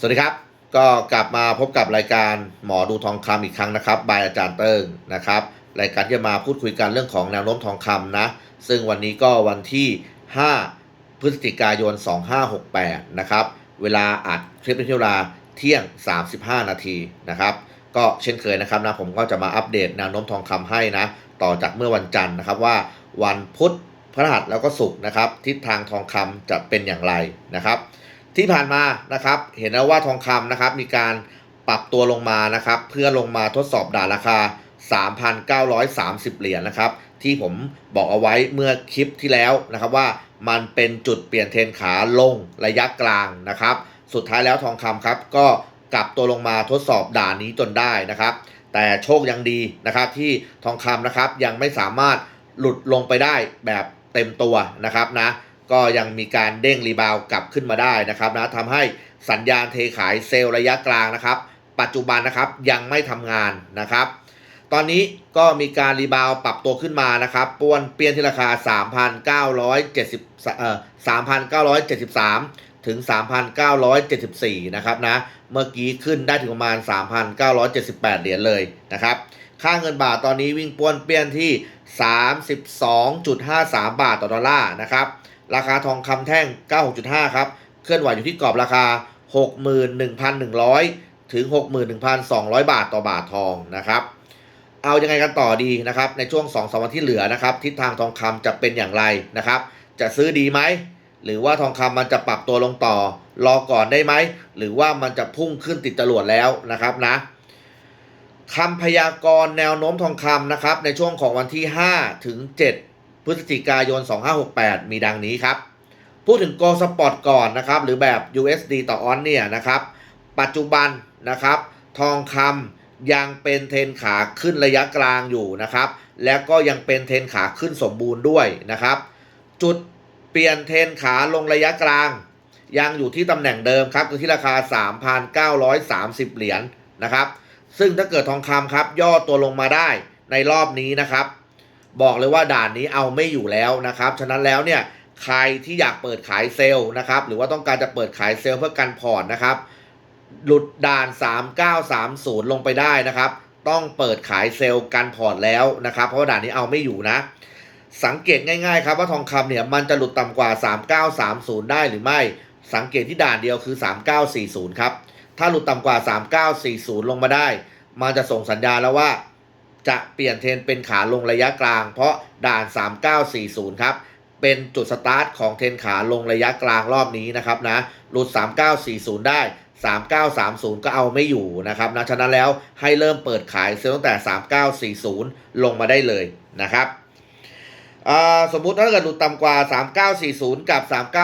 สวัสดีครับ ก็กลับมาพบกับรายการหมอดูทองคำอีกครั้งนะครับบายอาจารย์เติ้งนะครับ รายการที่จะมาพูดคุยกันเรื่องของแนวโน้มทองคำนะ ซึ่งวันนี้ก็วันที่ 5 พฤศจิกายน 2568 นะครับ เวลาอัดคลิปในเวลาเที่ยง 35 นาทีนะครับ ก็เช่นเคยนะครับนะผมก็จะมาอัปเดตแนวโน้มทองคำให้นะ ต่อจากเมื่อวันจันทร์นะครับว่าวันพุธพฤหัสแล้วก็ศุกร์นะครับทิศทางทองคำจะเป็นอย่างไรนะครับ ที่ผ่านมานะครับ เห็นแล้วว่าทองคำนะครับ มีการปรับตัวลงมานะครับ เพื่อลงมาทดสอบด่านราคา 3,930 เหรียญนะครับ ที่ผมบอกเอาไว้เมื่อคลิปที่แล้วนะครับว่ามันเป็นจุดเปลี่ยนเทรนขาลงระยะกลางนะครับ สุดท้ายแล้วทองคำครับ ก็กลับตัวลงมาทดสอบด่านนี้จนได้นะครับ แต่โชคยังดีนะครับ ที่ทองคำนะครับยังไม่สามารถหลุดลงไปได้แบบเต็มตัวนะครับนะ ก็ยังมีการเด้งรีบาวกลับขึ้นมาได้นะครับนะทำให้สัญญาณเทขายเซลล์ระยะกลางนะครับ ปัจจุบันนะครับยังไม่ทำงานนะครับ ตอนนี้ก็มีการรีบาวปรับตัวขึ้นมานะครับป้วนเปลี่ยนที่ราคา 3,970เอ่อ3,973 ถึง 3,974 นะครับนะ เมื่อกี้ขึ้นได้ถึงประมาณ 3,978 เหรียญเลยนะครับ ค่าเงินบาทตอนนี้วิ่งป้วนเปี้ยนที่ 32.53 บาทต่อดอลลาร์นะครับ ราคาทองคำแท่ง 96.5 ครับ เคลื่อนไหวอยู่ที่กรอบราคา 61,100 ถึง 61,200 บาทต่อบาททองนะครับ เอายังไงกันต่อดีนะครับ ในช่วง2อสวันที่เหลือนะครับ ทิศทางทองคำจะเป็นอย่างไรนะครับ จะซื้อดีไหม หรือว่าทองคำมันจะปรับตัวลงต่อ รอก่อนได้ไหม หรือว่ามันจะพุ่งขึ้นติดจรวดแล้วนะครับนะคำพยากรณ์แนวโน้มทองคำนะครับ ในช่วงของวันที่ 5 ถึง 7 พฤศจิกายน 2568 มีดังนี้ครับ พูดถึงโกลสปอร์ตก่อนนะครับ หรือแบบ USD ต่อออนเนี่ยนะครับ ปัจจุบันนะครับ ทองคำยังเป็นเทนขาขึ้นระยะกลางอยู่นะครับ แล้วก็ยังเป็นเทนขาขึ้นสมบูรณ์ด้วยนะครับ จุดเปลี่ยนเทนขาลงระยะกลาง ยังอยู่ที่ตำแหน่งเดิมครับคือที่ราคา 3,930 เหรียญนะครับ ซึ่งถ้าเกิดทองคำครับย่อตัวลงมาได้ในรอบนี้นะครับ บอกเลยว่าด่านนี้เอาไม่อยู่แล้วนะครับ ฉะนั้นแล้วเนี่ยใครที่อยากเปิดขายเซลล์นะครับ หรือว่าต้องการจะเปิดขายเซลล์เพื่อกันพอร์ตนะครับ หลุดด่าน 3930 ลงไปได้นะครับ ต้องเปิดขายเซลล์กันพอร์ตแล้วนะครับ เพราะว่าด่านนี้เอาไม่อยู่นะ สังเกตง่ายๆครับว่าทองคำเนี่ยมันจะหลุดต่ำกว่า 3930 ได้หรือไม่ สังเกตที่ด่านเดียวคือ 3940 ครับ ถ้าหลุดต่ำกว่า 3940 ลงมาได้ มันจะส่งสัญญาณแล้วว่า จะเปลี่ยนเทรนเป็นขาลงระยะกลาง เพราะด่าน 3940 ครับ เป็นจุดสตาร์ทของเทรนขาลงระยะกลางรอบนี้นะครับนะหลุด 3940 ได้ 3930 ก็เอาไม่อยู่นะครับนะฉะนั้นแล้วให้เริ่มเปิดขายซลล์ตั้งแต่ 3940 ลงมาได้เลยนะครับสมมุติถ้าเกิดหลุดต่ำกว่า 3940 กับ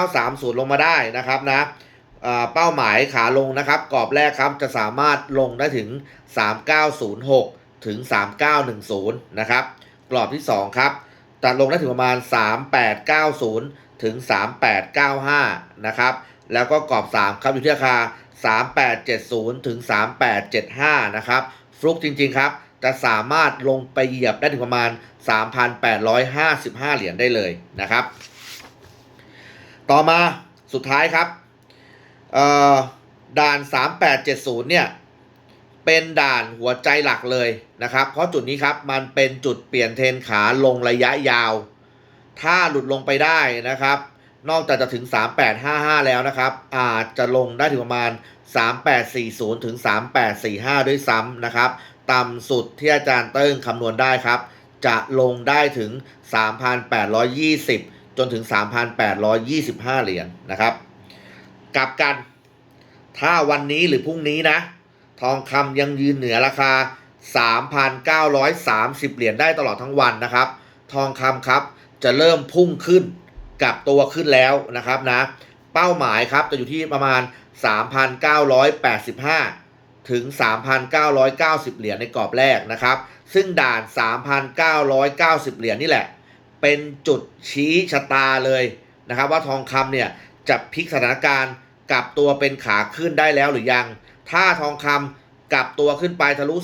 3930 ลงมาได้นะครับนะเป้าหมายขาลงนะครับกรอบแรกครับจะสามารถลงได้ถึง 3906 ถึง 3910 นะครับ กรอบที่ 2 ครับจะลงได้ถึงประมาณ 3890 ถึง 3895 นะครับ แล้วก็กรอบ 3 ครับ อยู่ที่ราคา 3870 ถึง 3875 นะครับ ฟลุกจริง ๆ ครับ จะสามารถลงไปเหยียบได้ถึงประมาณ 3,855 เหรียญได้เลยนะครับ ต่อมาสุดท้ายครับด่าน 3870 เนี่ย เป็นด่านหัวใจหลักเลยนะครับ เพราะจุดนี้ครับมันเป็นจุดเปลี่ยนเทนขาลงระยะยาว ถ้าหลุดลงไปได้นะครับ นอกจากจะถึง 3855 แล้วนะครับ อาจจะลงได้ถึงประมาณ 3840 ถึง 3845 ด้วยซ้ำนะครับ ต่ำสุดที่อาจารย์เติ้งคำนวณได้ครับ จะลงได้ถึง 3,820 จนถึง 3,825 เหรียญนะครับ กลับกัน ถ้าวันนี้หรือพรุ่งนี้นะ ทองคำยังยืนเหนือราคา 3,930 เหรียญได้ตลอดทั้งวันนะครับ ทองคำครับจะเริ่มพุ่งขึ้นกลับตัวขึ้นแล้วนะครับนะ เป้าหมายครับจะอยู่ที่ประมาณ 3,985 ถึง 3,990 เหรียญในกรอบแรกนะครับ ซึ่งด่าน 3,990 เหรียญนี่แหละ เป็นจุดชี้ชะตาเลยนะครับ ว่าทองคำเนี่ยจะพลิกสถานการณ์กลับตัวเป็นขาขึ้นได้แล้วหรือยัง ถ้าทองคำกลับตัวขึ้นไปทะลุ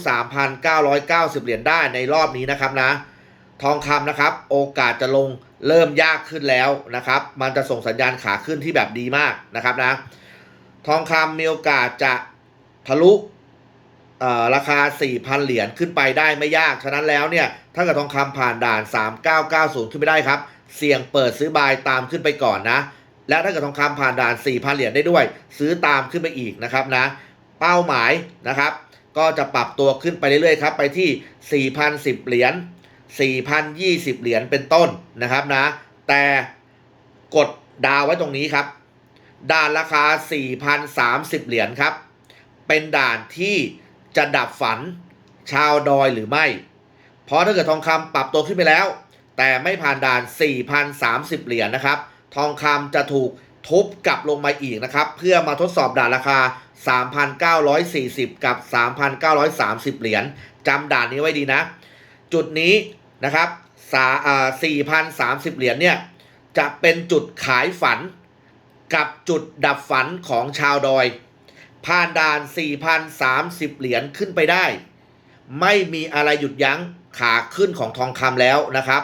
3,990 เหรียญได้ในรอบนี้นะครับนะ ทองคำนะครับ โอกาสจะลงเริ่มยากขึ้นแล้วนะครับ มันจะส่งสัญญาณขาขึ้นที่แบบดีมากนะครับนะ ทองคำมีโอกาสจะทะลุราคา 4,000 เหรียญขึ้นไปได้ไม่ยาก ฉะนั้นแล้วเนี่ย ถ้าเกิดทองคำผ่านด่าน 3990 ขึ้นไปได้ครับ เสี่ยงเปิดซื้อบายตามขึ้นไปก่อนนะ และถ้าเกิดทองคำผ่านด่าน 4,000 เหรียญได้ด้วย ซื้อตามขึ้นไปอีกนะครับนะ เป้าหมายนะครับ ก็จะปรับตัวขึ้นไปเรื่อยๆครับ ไปที่ 4,010 เหรียญ 4,020 เหรียญเป็นต้นนะครับนะ แต่กดดาวไว้ตรงนี้ครับ ด่านราคา 4,030 เหรียญครับ เป็นด่านที่จะดับฝันชาวดอยหรือไม่ เพราะถ้าเกิดทองคำปรับตัวขึ้นไปแล้ว แต่ไม่ผ่านด่าน 4,030 เหรียญนะครับ ทองคำจะถูกทุบกลับลงมาอีกนะครับ เพื่อมาทดสอบด่านราคา 3,940 กับ 3,930 เหรียญจำด่านนี้ไว้ดีนะ จุดนี้นะครับสาอ่า4,030 เหรียญเนี่ย จะเป็นจุดขายฝันกับจุดดับฝันของชาวดอย ผ่านด่าน 4,030 เหรียญขึ้นไปได้ ไม่มีอะไรหยุดยั้งขาขึ้นของทองคำแล้วนะครับ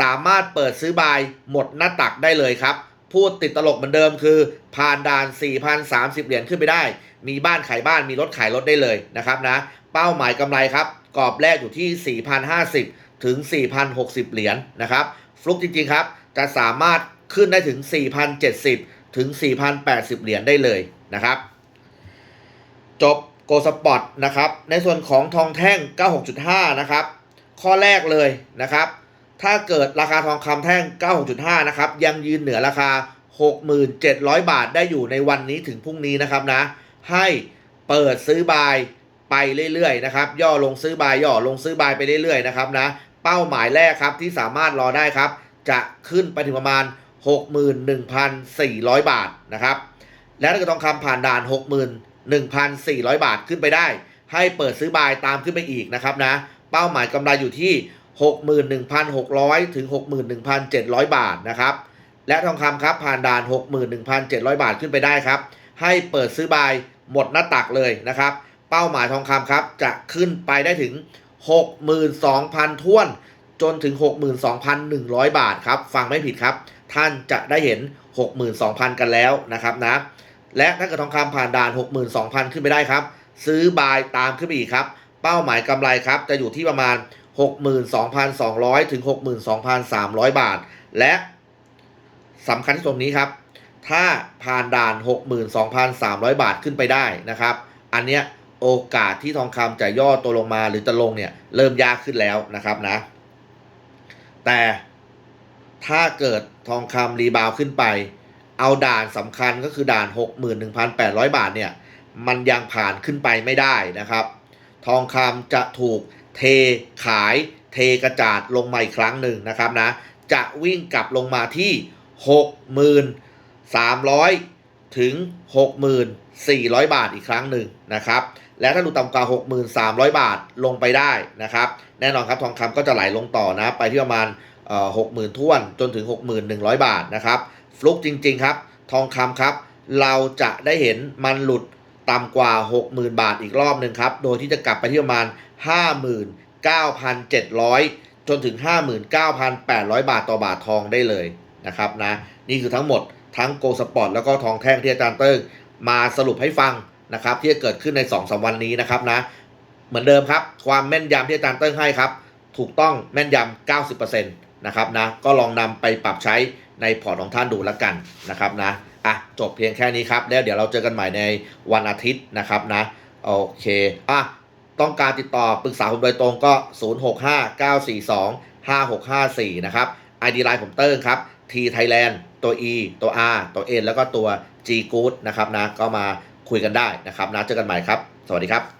สามารถเปิดซื้อบายหมดหน้าตักได้เลยครับ พูดติดตลกเหมือนเดิมคือ ผ่านด่าน 4,030 เหรียญขึ้นไปได้ มีบ้านขายบ้านมีรถขายรถได้เลยนะครับนะ เป้าหมายกำไรครับกรอบแรกอยู่ที่ 4,050 ถึง 4,060 เหรียญนะครับ ฟลุกจริง ๆ ครับ จะสามารถขึ้นได้ถึง 4,070 ถึง 4,080 เหรียญได้เลยนะครับ จบโกสปอร์ตนะครับ ในส่วนของทองแท่ง 96.5 นะครับ ข้อแรกเลยนะครับ ถ้าเกิดราคาทองคำแท่ง 96.5 นะครับ ยังยืนเหนือราคา 6,700 บาทได้อยู่ในวันนี้ถึงพรุ่งนี้นะครับนะ ให้เปิดซื้อบายไปเรื่อยๆนะครับ ย่อลงซื้อบายย่อลงซื้อบายไปเรื่อยๆนะครับนะ เป้าหมายแรกครับที่สามารถรอได้ครับ จะขึ้นไปถึงประมาณ 61,400 บาทนะครับ และถ้าเกิดทองคำผ่านด่าน 61,400 บาทขึ้นไปได้ ให้เปิดซื้อบายตามขึ้นไปอีกนะครับนะ เป้าหมายกำไรอยู่ที่ 61,600 ถึง 61,700 บาทนะครับ และทองคำครับผ่านด่าน 61,700 บาทขึ้นไปได้ครับ ให้เปิดซื้อบายหมดหน้าตักเลยนะครับ เป้าหมายทองคำครับจะขึ้นไปได้ถึง 62,000ท้วนจนถึง 62,100 บาทครับ ฟังไม่ผิดครับ ท่านจะได้เห็น 62,000 กันแล้วนะครับนะ และถ้าเกิดทองคำผ่านด่าน 62,000 ขึ้นไปได้ครับ ซื้อบายตามขึ้นไปอีกครับ เป้าหมายกำไรครับ จะอยู่ที่ประมาณ 62,200 ถึง 62,300 บาท และสำคัญที่ตรงนี้ครับ ถ้าผ่านด่าน 62,300 บาทขึ้นไปได้นะครับ อันเนี้ยโอกาสที่ทองคำจะย่อตัวลงมาหรือจะลงเนี่ยเริ่มยากขึ้นแล้วนะครับนะ แต่ถ้าเกิดทองคำรีบาวขึ้นไป เอาด่านสำคัญก็คือด่าน 61,800 บาทเนี่ย มันยังผ่านขึ้นไปไม่ได้นะครับ ทองคำจะถูก เทขายเทกระจาดลงมาอีกครั้งหนึ่งนะครับนะ จะวิ่งกลับลงมาที่ 6,300 ถึง 6,400 บาทอีกครั้งหนึ่งนะครับ และถ้าดูต่ำกว่า 6,300 บาทลงไปได้นะครับ แน่นอนครับทองคำก็จะไหลลงต่อนะ ไปที่ประมาณหกหมื่นท้วนจนถึง 6,100 บาทนะครับ ฟลุกจริง ๆ ครับ ทองคำครับ เราจะได้เห็นมันหลุดต่ำกว่า 60,000 บาทอีกรอบหนึ่งครับ โดยที่จะกลับไปที่ประมาณ 59,700 จนถึง 59,800 บาทต่อบาททองได้เลยนะครับนะนี่คือทั้งหมดทั้งโกสปอร์ตแล้วก็ทองแท่งที่อาจารย์เติ้งมาสรุปให้ฟังนะครับที่จะเกิดขึ้นใน2อสวันนี้นะครับนะเหมือนเดิมครับ ความแม่นยำที่อาจารย์เติ้งให้ครับ ถูกต้องแม่นยำ90%นะครับนะก็ลองนำไปปรับใช้ในพอร์ตของท่านดูแล้วกันนะครับนะอะจบเพียงแค่นี้ครับ แล้วเดี๋ยวเราเจอกันใหม่ในวันอาทิตย์นะครับนะ โอเคอะ ต้องการติดต่อปรึกษาผมโดยตรงก็ 0659425654 นะครับ ID ไลน์ผมเติ้งครับ T Thailand ตัว E ตัว R ตัว N แล้วก็ตัว G Good นะครับนะ ก็มาคุยกันได้นะครับนะ เจอกันใหม่ครับ สวัสดีครับ